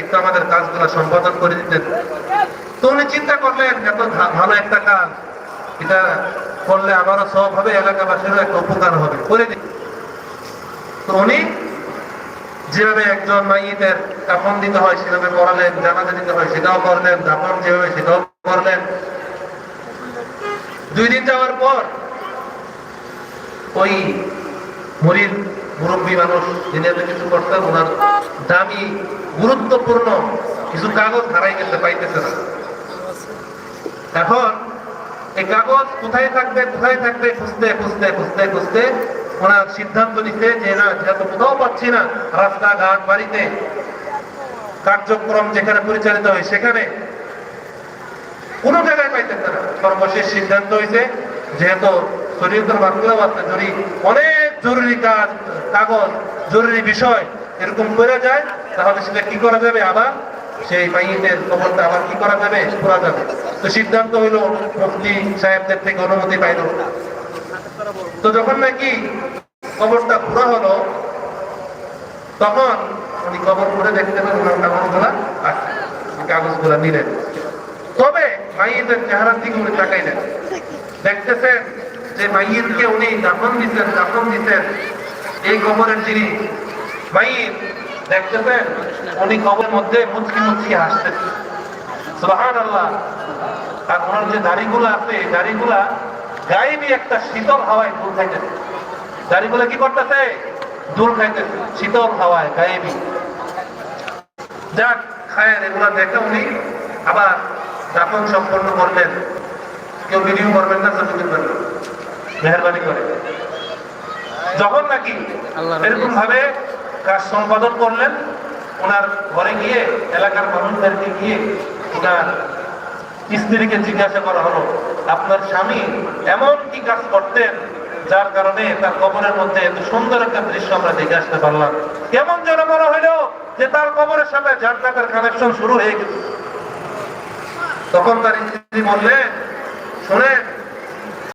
একটু আমাদের কাজগুলো সম্পাদন করে দিতেন। তো উনি চিন্তা করলেন, এত ভালো একটা কাজ। এটা করলে আমারও সব হবে, এলাকাবাসীরও একটা উপকার হবে। করে দিন তো উনি যেভাবে একজন মাইয়েদের কাফন দিতে হয়, সেভাবে করালেন, জানাজা দিতে হয়, সেটাও করলেন, দাফন যেভাবে, সেটাও করলেন। দুই দিন যাওয়ার পর ওই মরির মুরব্বী মানুষ, যিনি এত কিছু করতেন, ওনার দামি গুরুত্বপূর্ণ। কিছু কাগজ হারাই গেছে, পাইতেছে না। এখন এই কাগজ কোথায় থাকবে কোথায় থাকবে, খুঁজতে খুঁজতে খুঁজতে খুঁজতে ওনার সিদ্ধান্ত নিতে যে না যেহেতু কোথাও পাচ্ছি না, রাস্তাঘাট, বাড়িতে। কার্যক্রম যেখানে পরিচালিত হয়, সেখানে। কোনো জায়গায় পাইতেছে না। সর্বশেষ সিদ্ধান্ত হয়েছে যেহেতু শরীয়তের বাংলা আছে জরুরি অনেক জরুরি কাজ, কাগজ, জরুরি বিষয় এরকম করে যায়, তাহলে সেটা কি করা যাবে আবার? সেই মাইয়েদের কবরটা আবার কি করা যাবে? করা যাবে। তো সিদ্ধান্ত হইল মুফতি সাহেবদের থেকে অনুমতি পাইল। তো যখন নাকি কবরটা পুরা হলো, তখন উনি কবর করে দেখতে পেলেন, ওনার কাগজগুলা আছে কাগজগুলা নিলেন। তবে মাইয়েদের চেহারার দিকে উনি তাকাইলেন। দেখতেছেন যে মাইয়েরকে উনি দাফন দিচ্ছেন দাফন দিচ্ছেন এই কবরের যিনি মাইয়ের দেখতেছেন, উনি কবরের মধ্যে মুচকি মুচকি হাসতেছেন সুবহান আল্লাহ আর ওনার যে দাড়িগুলা আছে, এই দাড়িগুলা গায়েবী একটা শীতল হাওয়ায় দূর খাইতেছে। দাড়িগুলা কি করতেছে? দূর খাইতেছে। শীতল হাওয়ায়, গায়েবী। যাক, খায়ের, এগুলা দেখে উনি আবার দাফন সম্পন্ন করলেন। কেউ ভিডিও করবেন না, ছবি তুলবেন না। মেহরবানি করে। যখন নাকি এরকম ভাবে কাজ সম্পাদন করলেন ওনার ঘরে গিয়ে এলাকার মানুষদেরকে গিয়ে ওনার স্ত্রীকে জিজ্ঞাসা করা হলো আপনার স্বামী এমন কি কাজ করতেন যার কারণে তার কবরের মধ্যে এত সুন্দর একটা দৃশ্য আমরা দেখে আসতে পারলাম? কেমন যেন মনে হইল যে তার কবরের সাথে জান্নাতের কানেকশন শুরু হয়ে গেল তখন তার স্ত্রী বললেন শোনেন